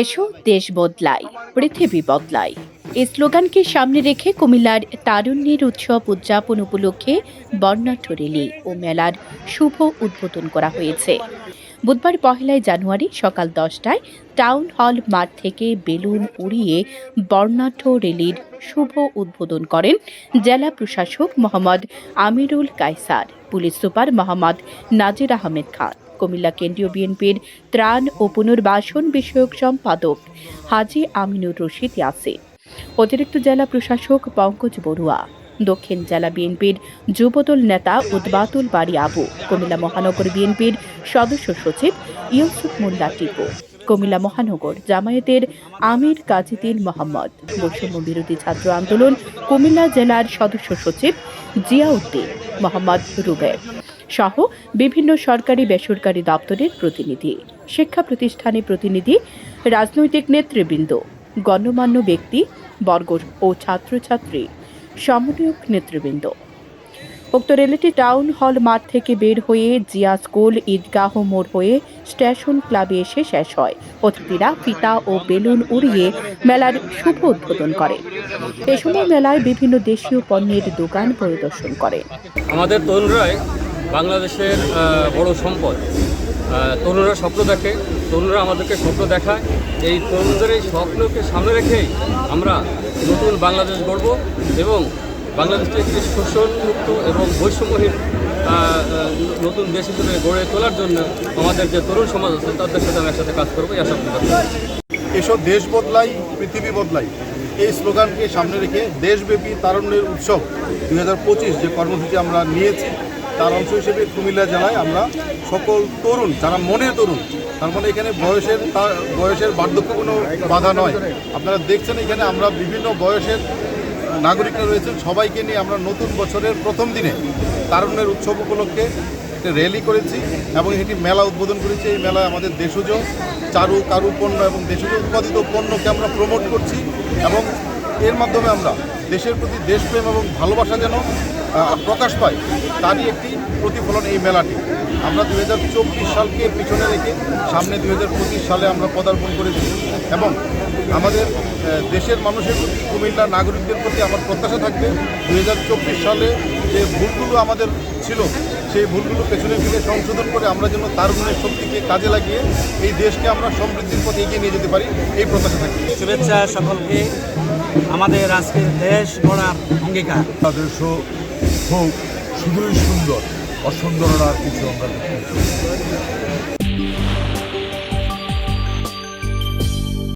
এসো, দেশ বদলাই, পৃথিবী বদলাই। এই স্লোগানকে সামনে রেখে কুমিল্লার তারুণ্যের উৎসব উদযাপন উপলক্ষে বর্ণাঢ্য রেলি ও মেলার শুভ উদ্বোধন করা হয়েছে। বুধবার পহেলাই জানুয়ারি সকাল দশটায় টাউন হল মাঠ থেকে বেলুন উড়িয়ে বর্ণাঢ্য রেলির শুভ উদ্বোধন করেন জেলা প্রশাসক মোহাম্মদ আমিরুল কায়সার, পুলিশ সুপার মোহাম্মদ নাজির আহমেদ খান, কুমিল্লা কেন্দ্রীয় বিএনপির ত্রাণ ও পুনর্বাসন বিষয়ক সম্পাদক হাজি আমিনুর রশিদ ইয়াসিন, অতিরিক্ত জেলা প্রশাসক পঙ্কজ বড়ুয়া দক্ষিণ জেলা বিএনপির যুবদল নেতা উদ্বাতুল বাড়ি আবু, কুমিল্লা মহানগর বিএনপির সদস্য সচিব ইউসুফ মোল্লা টিপু, কুমিল্লা মহানগর জামায়াতের আমির কাজিদিন মোহাম্মদ, বৈষম্য বিরোধী ছাত্র আন্দোলন কুমিল্লা জেলার সদস্য সচিব জিয়াউদ্দিন মোহাম্মদ রুবের সহ বিভিন্ন সরকারি বেসরকারি দপ্তরের প্রতিনিধি, শিক্ষা প্রতিষ্ঠানের প্রতিনিধি, রাজনৈতিক নেতৃবৃন্দ, গণ্যমান্য ব্যক্তি বর্গ ও ছাত্রছাত্রী। সমন্বয়ক নেতৃবৃন্দ। উক্ত রেলটি টাউন হল মাঠ থেকে বের হয়ে জিয়া স্কুল, ঈদগাহ মোড় হয়ে স্টেশন ক্লাবে এসে শেষ হয়। অতিথিরা ফিতা ও বেলুন উড়িয়ে মেলার শুভ উদ্বোধন করে। এ সময় মেলায় বিভিন্ন দেশীয় পণ্যের দোকান পরিদর্শন করে। আমাদের তরুণরাই বাংলাদেশের বড় সম্পদ। তরুণরা স্বপ্ন দেখে, তরুণরা আমাদেরকে স্বপ্ন দেখায়। এই তরুণদের এই স্বপ্নকে সামনে রেখেই আমরা নতুন বাংলাদেশ গড়ব এবং বাংলাদেশকে একটি শোষণমুক্ত এবং বৈষম্যহীন নতুন দেশ হিসেবে গড়ে তোলার জন্য আমাদের যে তরুণ সমাজ আছে তাদের সাথে আমরা একসাথে কাজ করব, এই আশা এসব দেশ বদলাই, পৃথিবী বদলাই। এই স্লোগানকে সামনে রেখে দেশব্যাপী তারুণ্যের উৎসব দু হাজার পঁচিশ যে কর্মসূচি আমরা নিয়েছি, তার অংশ হিসেবে কুমিল্লা জেলায় আমরা সকল তরুণ, যারা মনের তরুণ তার মানে এখানে বয়সের বয়সের বার্ধক্য কোনো বাধা নয়। আপনারা দেখছেন এখানে আমরা বিভিন্ন বয়সের নাগরিকরা রয়েছেন। সবাইকে নিয়ে আমরা নতুন বছরের প্রথম দিনে তারুণ্যের উৎসব উপলক্ষে র্যালি করেছি এবং এটি মেলা উদ্বোধন করেছি। এই মেলায় আমাদের দেশজ, চারু, কারু পণ্য এবং দেশজ উৎপাদিত পণ্যকে আমরা প্রমোট করছি এবং এর মাধ্যমে আমরা দেশের প্রতি দেশপ্রেম এবং ভালোবাসা যেন প্রকাশ পায় তারই একটি প্রতিফলন এই মেলাটি। আমরা দুই হাজার চব্বিশ সালকে পিছনে রেখে সামনে দুই হাজার পঁচিশ সালে আমরা পদার্পণ করেছি। এবং আমাদের দেশের মানুষের প্রতি কুমিল্লার নাগরিকদের প্রতি আমার প্রত্যাশা থাকবে দুই হাজার চব্বিশ সালে যে ভুলগুলো আমাদের ছিল সেই ভুলগুলো পেছনে ফিরে সংশোধন করে আমরা যেন তারুণের শক্তিকে কাজে লাগিয়ে এই দেশকে আমরা সমৃদ্ধির পথে এগিয়ে নিয়ে যেতে পারি এই প্রত্যাশা থাকবে। শুভেচ্ছা সকলকে। আমাদের আজকের দেশ গড়ার অঙ্গীকার। বাংলাদেশ হোক শুধুই সুন্দর। অসুন্দর আর কিছু আমরা না।